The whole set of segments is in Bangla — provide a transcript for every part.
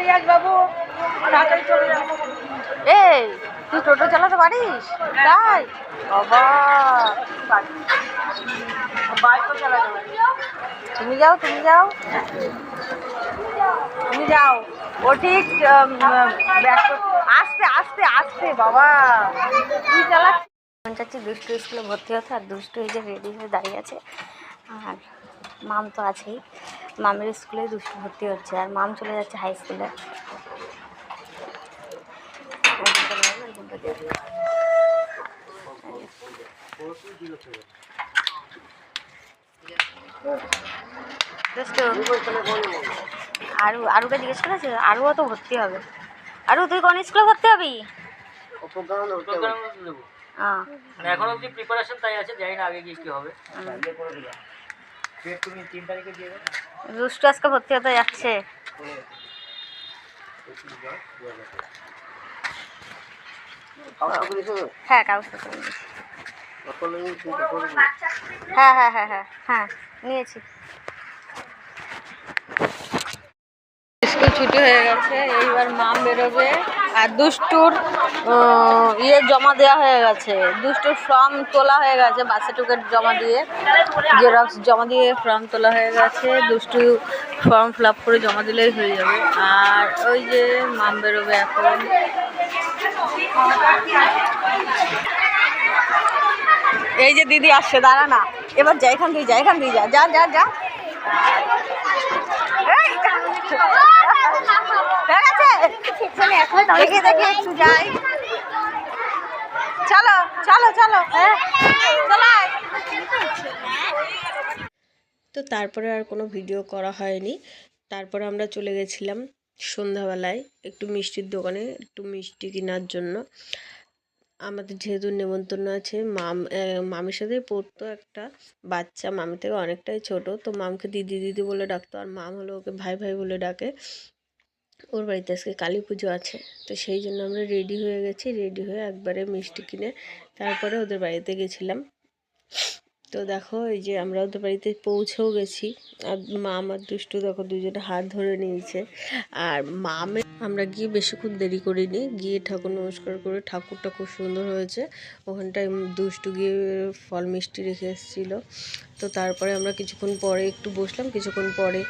নিয়ে বাবু। এই তুই টোটো চালাতে পারিস? তাই তুমি যাও তুমি যাও। তুমি যাও। ও ঠিক আস্তে আস্তে আস্তে বাবা। তুই চালাচ্ছিস চাচ্ছি দুষ্টু স্কুলে ভর্তি হতে আর দুষ্টু এই যে রেডি হয়ে দাঁড়িয়ে আছে। আর মাম তো আছেই। মামের স্কুলে দুষ্টু ভর্তি হচ্ছে আর মাম চলে যাচ্ছে হাই স্কুলে আরু আরুকে জিজ্ঞেস করেছে? আরুও তো ভর্তি হবে। আরু তুই কোন স্কুলে ভর্তি হবি? হ্যাঁ। মানে এখন অবধি প্রিপারেশন তাই আছে জানি না আগে গিয়ে কি হবে। তুমি তিন তারিখে দিয়ে দেবে? দুষ্টু আজকে ভর্তি হতে যাচ্ছে। হ্যাঁ হ্যাঁ হ্যাঁ হ্যাঁ হ্যাঁ হ্যাঁ নিয়েছি। স্কুল ছুটি হয়ে গেছে এইবার মাম বেরোবে। আর দুষ্টুর ইয়ে জমা দেওয়া হয়ে গেছে। দুষ্টুর ফর্ম তোলা হয়ে গেছে, বাসে সার্টিফিকেট জমা দিয়ে। জেরক্স জমা দিয়ে ফর্ম তোলা হয়ে গেছে। দুষ্টু ফর্ম ফিল করে জমা দিলেই হয়ে যাবে। আর ওই যে মাম বেরোবে এখন। এই যে দিদি আসছে, দাঁড়া না। এবার যা, এখান দিয়ে যা, এখান দিয়ে যা। যা যা যা এই! হয়ে গেছে? দেখি দেখি একটু যাই। চলো চলো চলো। হ্যাঁ। চলো। তো তারপরে আর কোনো ভিডিও করা হয়নি। তারপরে আমরা চলে গেছিলাম সন্ধ্যাবেলায় একটু মিষ্টির দোকানে একটু মিষ্টি কেনার জন্য। আমাদের যেহেতু নেমন্তন্ন আছে মাম মামির সাথে পড়তো একটা বাচ্চা মামি থেকে অনেকটাই ছোট। তো মামকে দিদি দিদি বলে ডাকতো আর মাম হলো ওকে ভাই ভাই বলে ডাকে। ওর বাড়িতে আজকে কালী পুজো আছে, তো সেই জন্য আমরা রেডি হয়ে গেছি রেডি হয়ে একবারে মিষ্টি কিনে তারপরে ওদের বাড়িতে গেছিলাম। তো দেখো, এই যে আমরা ওদের বাড়িতে পৌঁছেও গেছি। আর মা আমার দুষ্টু দেখো, দুজনে হাত ধরে নিয়েছে। আর মামে আমরা গিয়ে বেশিক্ষণ দেরি করিনি। গিয়ে ঠাকুর নমস্কার করে ঠাকুরটা খুব সুন্দর হয়েছে। ওখানটায় দুষ্টু গিয়ে ফল মিষ্টি রেখে এসেছিল। তো তারপরে আমরা কিছুক্ষণ পরে একটু বসলাম। কিছুক্ষণ পরে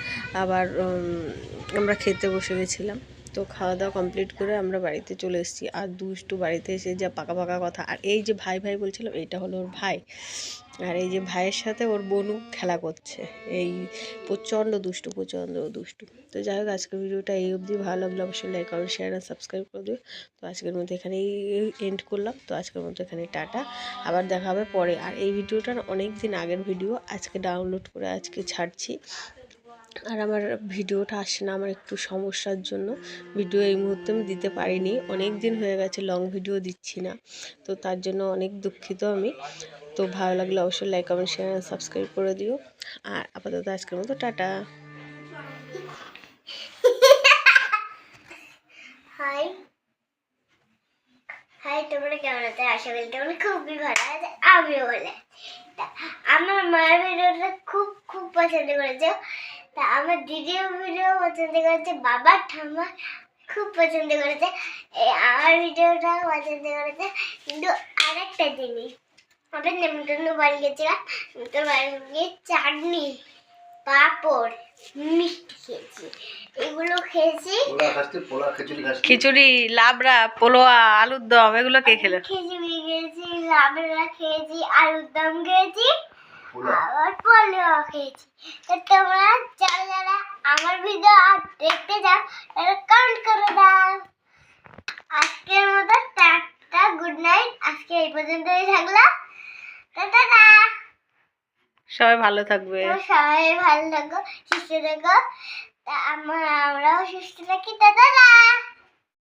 আবার আমরা খেতে বসে গেছিলাম। তো খাওয়া দাওয়া কমপ্লিট করে আমরা বাড়িতে চলে এসেছি। আর দুষ্টু বাড়িতে এসে যা পাকা পাকা কথা। আর এই যে ভাই ভাই বলছিলাম এইটা হলো ওর ভাই। আর এই যে ভাইয়ের সাথে ওর বোনও খেলা করছে। এই প্রচণ্ড দুষ্টু প্রচণ্ড দুষ্টু। তো যাই হোক, আজকের ভিডিওটা এই অবধি। ভালো লাগল অবশ্যই লাইক কমেন্ট শেয়ার আর সাবস্ক্রাইব করে দিও। তো আজকের মতো এখানেই এন্ড করলাম। তো আজকের মতো এখানে টাটা। আবার দেখা হবে পরে। আর এই ভিডিওটা অনেক দিন আগের ভিডিও। আজকে ডাউনলোড করে আজকে ছাড়ছি। আর আমার ভিডিওটা আসে না, আমার একটু সমস্যার জন্য। ভিডিও এই মুহূর্তে আমি দিতে পারিনি। অনেক দিন হয়ে গেছে লং ভিডিও দিচ্ছি না। তো তার জন্য অনেক দুঃখিত আমি। তো ভালো লাগলে অবশ্যই লাইক কমেন্ট শেয়ার সাবস্ক্রাইব করে দিও। আর আপাতত আজকের মতো টাটা। হাই হাই তোমরা কেমন আশা করি খুবই ভালো আছে, আমিও আমার মায়ের ভিডিওটা খুব খুব পছন্দ করেছে। তা আমার দিদিও ভিডিও পছন্দ করেছে বাবার ঠাম্মা খুব পছন্দ করেছে। এই আমার ভিডিওটা পছন্দ করেছে। কিন্তু আরেকটা জিনিস আমরা নেমন্তন্ন বাড়ি গেছিলাম নেমন্তন্ন বাড়ি গিয়ে চাটনি পাঁপড় মিষ্টি খেয়েছি। এগুলো খেয়েছি। খিচুড়ি লাবড়া পোলোয়া আলুর দম এগুলো কে খেলো? খিচুড়ি খেয়েছি লাবড়া খেয়েছি আলুর দম খেয়েছি। আবার পোলিও খেয়েছি তো তোমরা যারা যারা আমার ভিডিও আর দেখতে চাও তারা কমেন্ট করে দাও। আজকের মতো টাটা গুড নাইট আজকে এই পর্যন্তই থাকল টাটা। সবাই ভালো থাকবে। সবাই ভালো থাকো সুস্থ থাকো। তা আমরা আমরাও সুস্থ থাকি। টাটা।